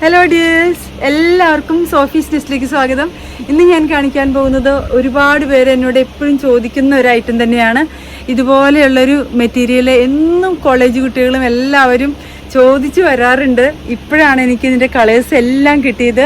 Hello dears എല്ലാവർക്കും സോഫീസ് ഡിസ്റ്റിലേക്ക് സ്വാഗതം. ഇന്ന് ഞാൻ കാണിക്കാൻ പോകുന്നത് ഒരുപാട് പേര് എന്നോട് എപ്പോഴും ചോദിക്കുന്ന ഒരു ഐറ്റം തന്നെയാണ്. ഇതുപോലെയുള്ളൊരു മെറ്റീരിയൽ എന്നും കോളേജ് കുട്ടികളും എല്ലാവരും ചോദിച്ചു വരാറുണ്ട്. ഇപ്പോഴാണ് എനിക്ക് ഇതിന്റെ കളേഴ്സ് എല്ലാം കിട്ടിയത്.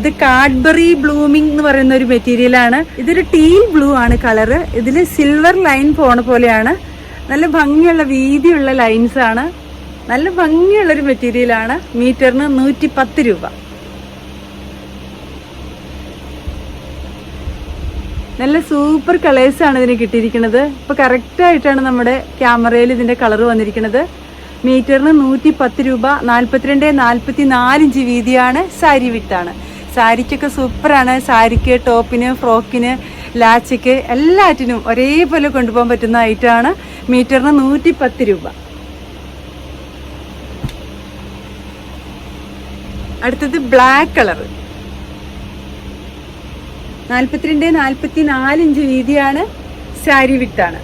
ഇത് കാഡ്ബറി ബ്ലൂമിംഗ് എന്ന് പറയുന്ന ഒരു മെറ്റീരിയലാണ് ഇതൊരു ടീൽ ബ്ലൂ ആണ് കളറ് ഇതിൽ സിൽവർ ലൈൻ പോണ പോലെയാണ്. നല്ല ഭംഗിയുള്ള വീതിയുള്ള ലൈൻസ് ആണ്. നല്ല ഭംഗിയുള്ളൊരു മെറ്റീരിയലാണ്. മീറ്ററിന് നൂറ്റി പത്ത് രൂപ. നല്ല സൂപ്പർ കളേഴ്സ് ആണ് ഇതിന് കിട്ടിയിരിക്കുന്നത്. ഇപ്പൊ കറക്റ്റ് ആയിട്ടാണ് നമ്മുടെ ക്യാമറയിൽ ഇതിന്റെ കളർ വന്നിരിക്കുന്നത്. മീറ്ററിന് നൂറ്റി പത്ത് രൂപ നാൽപ്പത്തിരണ്ട് നാൽപ്പത്തി നാലിഞ്ച് വീതിയാണ് സാരി വിട്ടാണ് സാരിക്കൊക്കെ സൂപ്പറാണ്. സാരിക്ക് ടോപ്പിന് ഫ്രോക്കിന് ലാച്ചയ്ക്ക് എല്ലാറ്റിനും ഒരേപോലെ കൊണ്ടുപോകാൻ പറ്റുന്ന ഐറ്റമാണ്. മീറ്ററിന് നൂറ്റി പത്ത് രൂപ. അടുത്തത് ബ്ലാക്ക് കളർ നാൽപ്പത്തിരണ്ട് നാൽപ്പത്തി നാല് ഇഞ്ച് വീതിയാണ് സാരി വിട്ടാണ്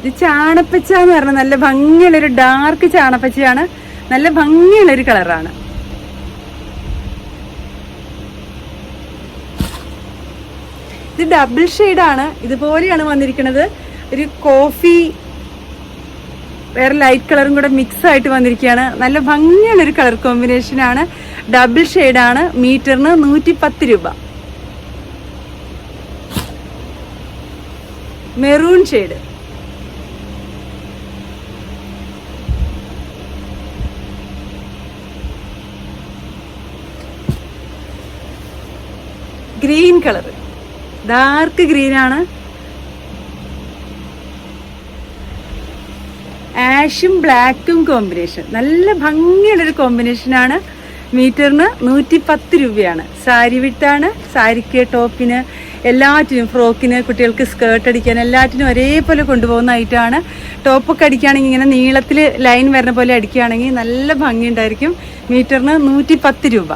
ഇത് ചാണപ്പച്ച എന്ന് പറഞ്ഞ നല്ല ഭംഗിയുള്ളൊരു ഡാർക്ക് ചാണപ്പച്ചയാണ്. നല്ല ഭംഗിയുള്ളൊരു കളറാണ് ഇത് ഡബിൾ ഷെയ്ഡാണ് ഇതുപോലെയാണ് വന്നിരിക്കുന്നത്. ഒരു കോഫി വേറെ ലൈറ്റ് കളറും കൂടെ മിക്സ് ആയിട്ട് വന്നിരിക്കുകയാണ്. നല്ല ഭംഗിയുള്ള ഒരു കളർ കോമ്പിനേഷൻ ആണ് ഡബിൾ ഷെയ്ഡാണ് മീറ്ററിന് നൂറ്റി പത്ത് രൂപ maroon shade green colour dark green ആണ് ആഷും ബ്ലാക്കും കോമ്പിനേഷൻ നല്ല ഭംഗിയുള്ളൊരു കോമ്പിനേഷനാണ് മീറ്ററിന് നൂറ്റി പത്ത് രൂപയാണ്. സാരി വിട്ടാണ് സാരിക്ക് ടോപ്പിന് എല്ലാറ്റിനും ഫ്രോക്കിന് കുട്ടികൾക്ക് സ്കേർട്ട് അടിക്കാൻ എല്ലാറ്റിനും ഒരേപോലെ കൊണ്ടുപോകുന്ന ഐറ്റമാണ് ടോപ്പൊക്കെ അടിക്കുകയാണെങ്കിൽ ഇങ്ങനെ നീളത്തിൽ ലൈൻ വരുന്ന പോലെ അടിക്കുകയാണെങ്കിൽ നല്ല ഭംഗി ഉണ്ടായിരിക്കും മീറ്ററിന് നൂറ്റി പത്ത് രൂപ.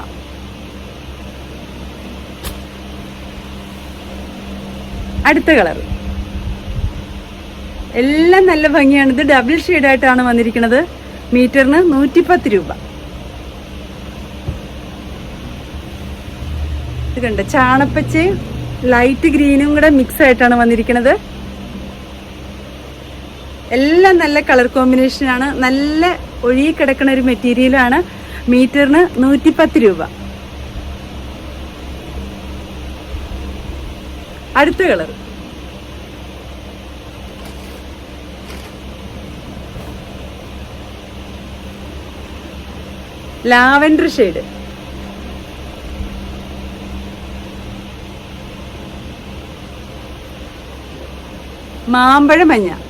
അടുത്ത കളർ എല്ലാം നല്ല ഭംഗിയാണ്. ഇത് ഡബിൾ ഷെയ്ഡായിട്ടാണ് വന്നിരിക്കുന്നത്. മീറ്ററിന് നൂറ്റിപ്പത്ത് രൂപ. ഇത് കണ്ട് ചാണപ്പച്ചയും ലൈറ്റ് ഗ്രീനും കൂടെ മിക്സ് ആയിട്ടാണ് വന്നിരിക്കുന്നത്. എല്ലാം നല്ല കളർ കോമ്പിനേഷനാണ് നല്ല ഒഴുകി കിടക്കുന്ന ഒരു മെറ്റീരിയലാണ് മീറ്ററിന് നൂറ്റിപ്പത്ത് രൂപ. അടുത്ത കളർ ലാവൻഡർ ഷെയ്ഡ്. മാമ്പഴ മഞ്ഞ.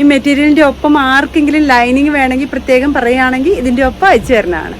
ഈ മെറ്റീരിയലിന്റെ ഒപ്പം ആർക്കെങ്കിലും ലൈനിങ് വേണമെങ്കിൽ പ്രത്യേകം പറയുകയാണെങ്കിൽ ഇതിന്റെ ഒപ്പം അയച്ചു തരുന്നതാണ്.